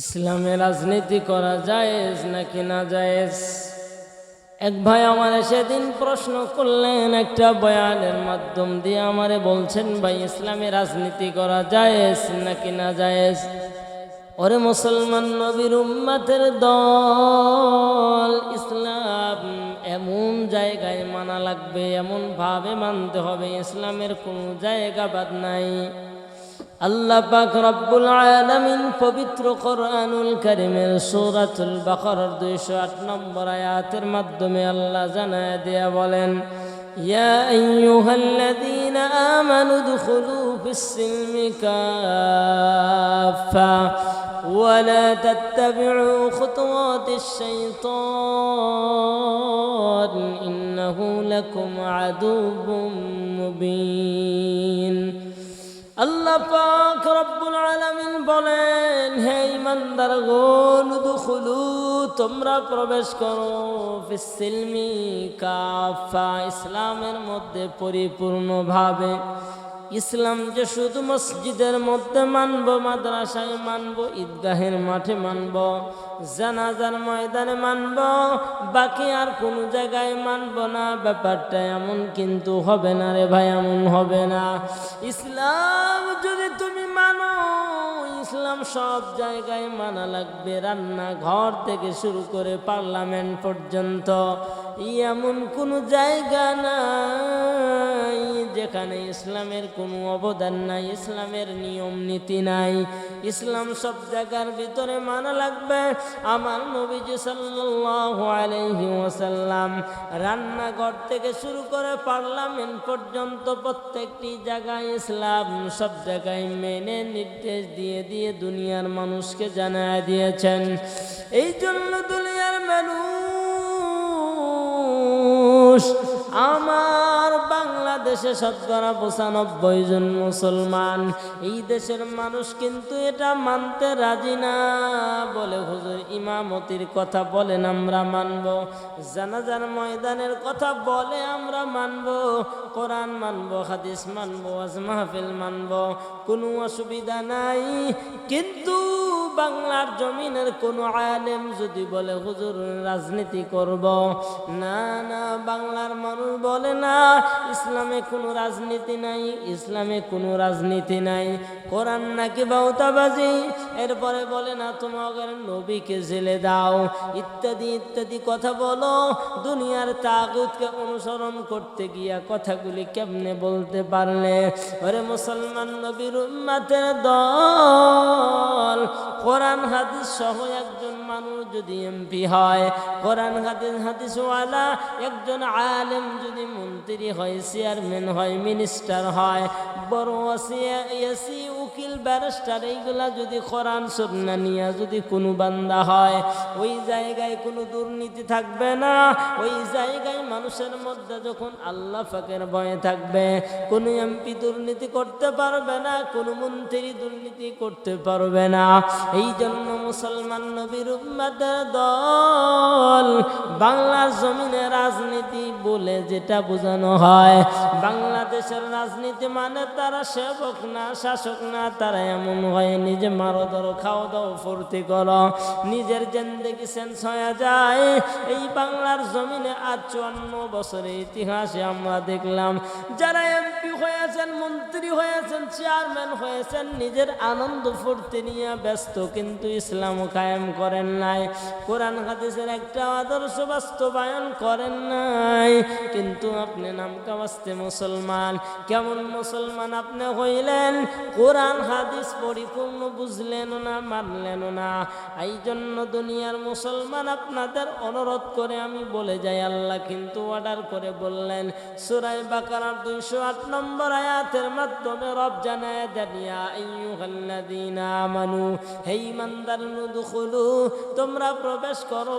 ইসলামে রাজনীতি করা জায়েজ নাকি না জায়েজ? এক ভাই আমার সেদিন প্রশ্ন করলেন, একটা বয়ানের মাধ্যম দিয়ে আমারে বলছেন, ভাই, ইসলামে রাজনীতি করা জায়েজ নাকি না জায়েজ? ওরে মুসলমান নবীর উম্মাতের দল, ইসলাম এমন জায়গায় মানা লাগবে এমন ভাবে মানতে হবে, ইসলামের কোনো জায়গা বাদ নাই। আল্লাহ رب রব্বুল فبتر قرآن কোরআনুল سورة البقر বাকারার দুইশো আট নম্বর আয়াতের মাধ্যমে আল্লাহ জানায় দিয়া বলেন يا أيها الذين آمنوا ادخلوا في السلم كافة ولا تتبعوا خطوات الشيطان إنه لكم عدو مبين আল্লাহ পাক রব্বুল আলামিন বলেন, হে ইমানদার গোন দুখুলু তোমরা প্রবেশ করো ফিসিলমি কাফা, ইসলামের মধ্যে পরিপূর্ণভাবে। ইসলাম যে শুধু মসজিদের মধ্যে মানব, মাদ্রাসায় মানব, ঈদগাহের মাঠে মানব, জানাজার ময়দানে মানব, বাকি আর কোনো জায়গায় মানব না। ব্যাপারটা এমন কিন্তু হবে না রে ভাই, এমন হবে না। ইসলাম যদি তুমি মানো, ইসলাম সব জায়গায় মানা লাগবে। রান্না ঘর থেকে শুরু করে পার্লামেন্ট পর্যন্ত, এমন কোনো জায়গা নাই। যেখানে ইসলামের কোনো অবদান নাই, ইসলামের নিয়ম, নীতি নাই, ইসলাম সব জায়গার ভিতরে মানা লাগবে। আমার নবীজি সাল্লাল্লাহু রান্নাঘর থেকে শুরু করে পার্লামেন্ট পর্যন্ত প্রত্যেকটি জায়গায় ইসলাম সব জায়গায় মেনে নির্দেশ দিয়ে দিয়ে দুনিয়ার মানুষকে জানায় দিয়েছেন। এই জন্য দুনিয়ার মানুষ আমার বাংলাদেশে শতকরা পঁচানব্বই জন মুসলমান। এই দেশের মানুষ কিন্তু এটা মানতে রাজি না বলে হুজুর ইমামতির কথা বলেন আমরা মানব। জানাজার ময়দানের কথা বলে আমরা মানব। কোরআন মানব, হাদিস মানব আজ মাহফিল মানব। কোনো অসুবিধা নাই। কিন্তু বাংলার জমিনের কোন আলেম যদি বলে, হুজুর, রাজনীতি করব। না না, বাংলার মানুষ বলে না, ইসলামে কোনো রাজনীতি নাই, ইসলামে কোনো রাজনীতি নাই। কোরআন নাকি বাউতাবাজি? এরপরে বলে না, তোমাদের নবীকে জেলে দাও। ইত্যাদি ইত্যাদি কথা বলো। দুনিয়ার তাগুতকে অনুসরণ করতে গিয়া কথাগুলি কেমনে বলতে পারলে? ওরে মুসলমান নবীর উম্মাতের দল কোরআন হাদিস সহ একজন মানুষ যদি এমপি হয় কোরআন, হাদিস, হাদিসওয়ালা, একজন আলেম যদি মন্ত্রী হয়, চেয়ারম্যান হয়, মিনিস্টার হয়, বড় এসি, উকিল, ব্যারিস্টার, এইগুলা যদি কোরআন সন্না নিয়ে যদি কোনো বান্দা হয়, ওই জায়গায় কোনো দুর্নীতি থাকবে না, ওই জায়গায় মানুষের মধ্যে যখন আল্লাহ ফাকের ভয়ে থাকবে, কোনো এমপি দুর্নীতি করতে পারবে না, কোনো মন্ত্রী দুর্নীতি করতে পারবে না এই জন্য মুসলমান নবীর উম্মাদের দল বাংলার জমিনে রাজনীতি বলে যেটা বোঝানো হয়। বাংলাদেশের রাজনীতি মানে তারা সেবক না, শাসক না, তারা এমন হয়, নিজে মারো ধরো, খাও দাও, ফুর্তি করো, নিজের জেন্দেগি সেন্স হয়ে যায়। এই বাংলার জমিনে আজ চুয়ান্ন বছরের ইতিহাসে আমরা দেখলাম, যারা এমপি হয়েছেন, মন্ত্রী হয়েছেন, চেয়ারম্যান হয়েছেন, নিজের আনন্দ ফুর্তি নিয়ে ব্যস্ত, কিন্তু ইসলাম কায়েম করেন নাই। কোরআন হাদিসের একটা আদর্শ বাস্তবায়ন করেন নাই। কিন্তু আপনি নাম কামাস্তে মুসলমান। কেমন মুসলমান আপনি হইলেন? কোরআন, হাদিস পরিপূর্ণ বুঝলেন না, মানলেন না। এই জন্য দুনিয়ার মুসলমান আপনাদের অনুরোধ করে আমি বলে যাই, আল্লাহ কিন্তু অর্ডার করে বললেন সুরাই বাকারার দুইশো আট নম্বর আয়াতের মাধ্যমে রব জানায় দেনিয়া আইয়ুহাল্লাযীনা আমানু, হে ইমানদার নুদখুলু তোমরা প্রবেশ করো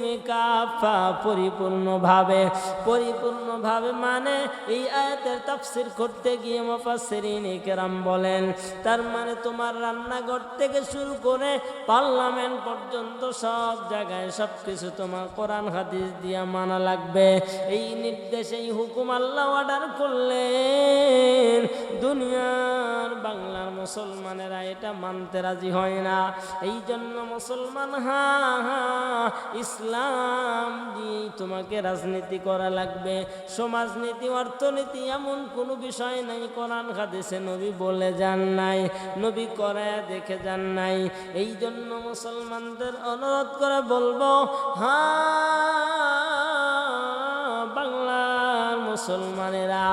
ফিসিলমি কাফা পরিপূর্ণভাবে পরিপূর্ণভাবে মানে এই আয়াতের তাফসীর করতে গিয়ে মুফাসসিরিন ইকরাম বলেন, তার মানে তোমার রান্নাঘর থেকে শুরু করে পার্লামেন্ট পর্যন্ত সব জায়গায় সব কিছু তোমার কোরআন, হাদিস দিয়া মানা লাগবে। এই নির্দেশ, এই হুকুম আল্লাহ অর্ডার করলেন। দুনিয়ার বাংলার মুসলমানেরা এটা মানতে রাজি হয় না। এই জন্য মুসলমান, হা হা, ইসলাম দিয়েই তোমাকে রাজনীতি করা লাগবে। সমাজনীতি, অর্থনীতি এমন কোনো বিষয় নাই। কোরআন হাদিসে নবী বলে যান নাই, নবী করে দেখে যান নাই। এই জন্য মুসলমানদের অনুরোধ করে বলব হ্যাঁ মুসলমানেরা,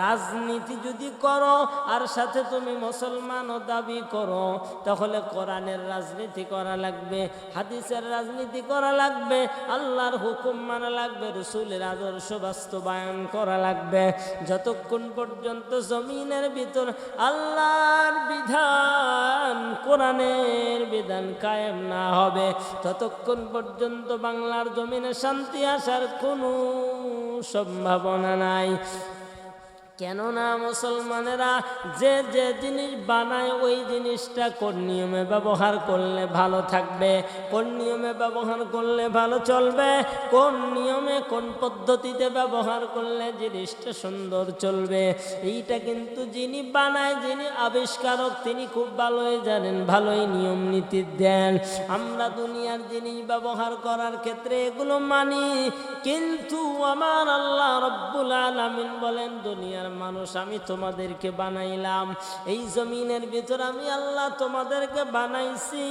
রাজনীতি যদি করো আর সাথে তুমি মুসলমানও দাবি করো, তাহলে কোরআনের রাজনীতি করা লাগবে, হাদিসের রাজনীতি করা লাগবে, আল্লাহর হুকুম মানা লাগবে, রসুলের আদর্শ বাস্তবায়ন করা লাগবে। যতক্ষণ পর্যন্ত জমিনের ভিতর আল্লাহর বিধান, কোরআনের বিধান কায়েম না হবে, ততক্ষণ পর্যন্ত বাংলার জমিনে শান্তি আসার কোনো সম্ভাবনা নাই। কেননা মুসলমানেরা যে যে জিনিস বানায়, ওই জিনিসটা কোন নিয়মে ব্যবহার করলে ভালো থাকবে? কোন নিয়মে ব্যবহার করলে ভালো চলবে? কোন নিয়মে, কোন পদ্ধতিতে ব্যবহার করলে জিনিসটা সুন্দর চলবে? এইটা কিন্তু যিনি বানায়, যিনি আবিষ্কারক, তিনি খুব ভালোই জানেন, ভালোই নিয়ম নীতি দেন। আমরা দুনিয়ার জিনিস ব্যবহার করার ক্ষেত্রে এগুলো মানি। কিন্তু আমার আল্লাহ রব্বুল আলামিন বলেন, দুনিয়ার মানুষ আমি তোমাদেরকে বানাইলাম। এই জমিনের ভিতর আমি আল্লাহ তোমাদেরকে বানাইছি।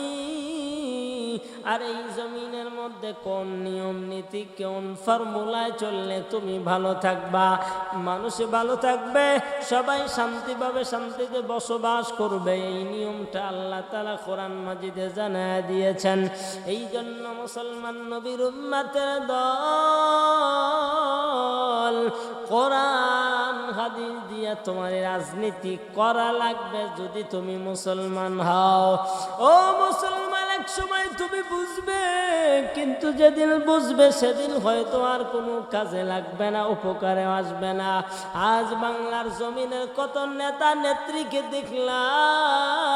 আর এই জমিনের মধ্যে কোন নিয়ম নীতি, কোন ফর্মুলায় চললে তুমি ভালো থাকবা? মানুষ ভালো থাকবে, সবাই শান্তিভাবে শান্তিতে বসবাস করবে। এই নিয়মটা আল্লাহ তালা কোরআন মাজিদে জানায় দিয়েছেন। এই জন্য মুসলমান নবীর উম্মাতের দল কোরআন দিয়া তোমার রাজনীতি করা লাগবে যদি তুমি মুসলমান হও। ও মুসলমান, এক সময় তুমি বুঝবে, কিন্তু যেদিন বুঝবে সেদিন হয়তো আর কোনো কাজে লাগবে না, উপকারে আসবে না। আজ বাংলার জমিনের কত নেতা নেত্রীকে দেখলাম,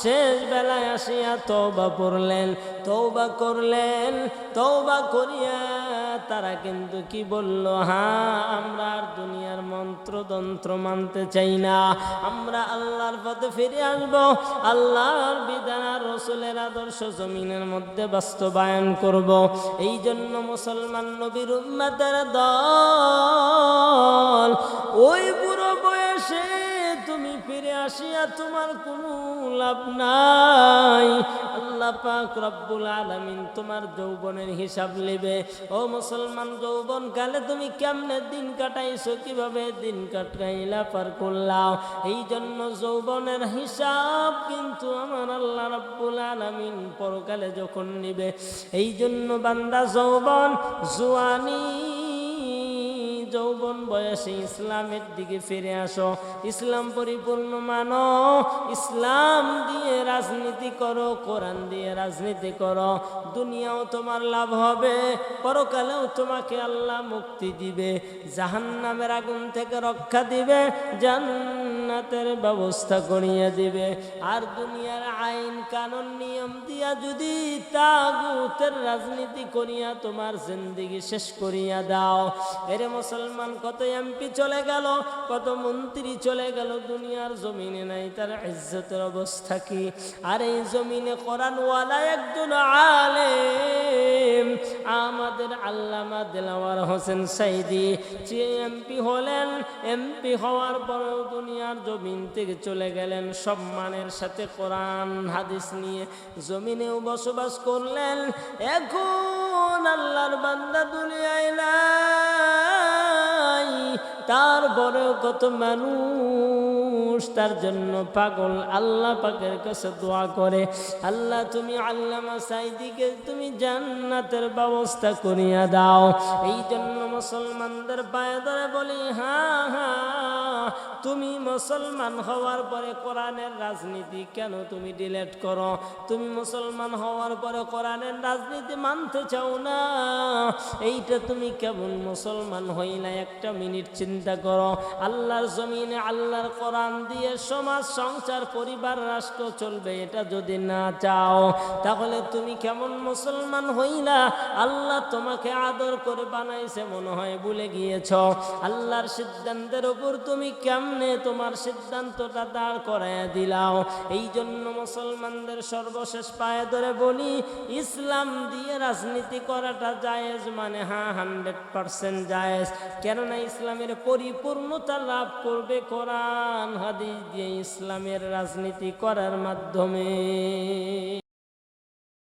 শেষ বেলায় আসিয়া তৌবা পড়লেন তৌবা করলেন তৌবা করিয়া তারা কিন্তু কি বলল হ্যাঁ আমরা আর দুনিয়ার মন্ত্রতন্ত্র মানতে চাই না। আমরা আল্লাহর পথে ফিরে আসব, আল্লাহর বিধান রসুলের আদর্শ জমিনের মধ্যে বাস্তবায়ন করব। এই জন্য মুসলমান নবীর উম্মাদের দল, ওই বুড়ো বয়সে আসিয়া তোমার কোনো লাভ নাই। আল্লাহ পাক রব্বুল আলামিন তোমার যৌবনের হিসাব নেবে। ও মুসলমান যৌবন কালে তুমি কেমনে দিন কাটাইছো, কীভাবে দিন কাটাইলা, পার করলাম এই জন্য যৌবনের হিসাব কিন্তু আমার আল্লাহ রব্বুল আলামিন পরকালে যখন নিবে। এই জন্য বান্দা যৌবন জুয়ানি যৌবন বয়সে ইসলামের দিকে ফিরে আসো। ইসলাম পরিপূর্ণ মানো। ইসলাম দিয়ে রাজনীতি করো, কোরআন দিয়ে রাজনীতি করো। দুনিয়াও তোমার লাভ হবে, পরকালেও তোমাকে আল্লাহ মুক্তি দিবে। জাহান্নামের আগুন থেকে রক্ষা দিবে, জান্নাতের ব্যবস্থা করিয়ে দিবে। আর দুনিয়ার আইন কানুন নিয়ম দিয়া যদি তাগুতের রাজনীতি করিয়া তোমার জিন্দিগি শেষ করিয়া দাও। এরে মুসলমান কত এমপি চলে গেল, কত মন্ত্রী চলে গেল, দুনিয়ার জমিনে নাই, তার ইজ্জতের অবস্থা কি? আর এই জমিনে কোরআনওয়ালা একজন আলেম, আমাদের আল্লামা দেলাওয়ার হোসেন সাইদি, যে এমপি হলেন, এমপি হওয়ার পরেও দুনিয়ার জমিন থেকে চলে গেলেন, সম্মানের সাথে কোরআন, হাদিস নিয়ে জমিনেও বসবাস করলেন, এখন আল্লাহর বান্দা দুনিয়ায় নাই। তারপরেও কত মানুষ, তার জন্য পাগল আল্লাহ পাকের কাছে দোয়া করে। আল্লাহ, তুমি আল্লামা সাইদিকে তুমি জান্নাতের ব্যবস্থা করিয়া দাও। এই জন্য মুসলমানদের পায়ে ধরে বলি, হা হ্যাঁ তুমি মুসলমান হওয়ার পরে কোরআনের রাজনীতি কেন তুমি ডিলেট করো? তুমি মুসলমান হওয়ার পরে কোরআনের রাজনীতি মানতে চাও না? এইটা তুমি কেমন মুসলমান হই না? একটা মিনিট চিন্তা করো। আল্লাহর জমিনে আল্লাহর কোরআন দিয়ে সমাজ, সংসার, পরিবার, রাষ্ট্র চলবে, এটা যদি না চাও, তাহলে তুমি কেমন মুসলমান হই না? আল্লাহ তোমাকে আদর করে বানাইছে মনে হয়, ভুলে গিয়েছ। আল্লাহর সিদ্ধান্তের উপর তুমি কেমন সামনে তোমার সিদ্ধান্তটা দাঁড় করায় দিলাও। এই জন্য মুসলমানদের সর্বশেষ পায়ে ধরে বলি, ইসলাম দিয়ে রাজনীতি করাটা জায়েজ মানে হ্যাঁ হান্ড্রেড পারসেন্ট জায়েজ। কেননা ইসলামের পরিপূর্ণতা লাভ করবে কোরআন, হাদিস দিয়ে ইসলামের রাজনীতি করার মাধ্যমে।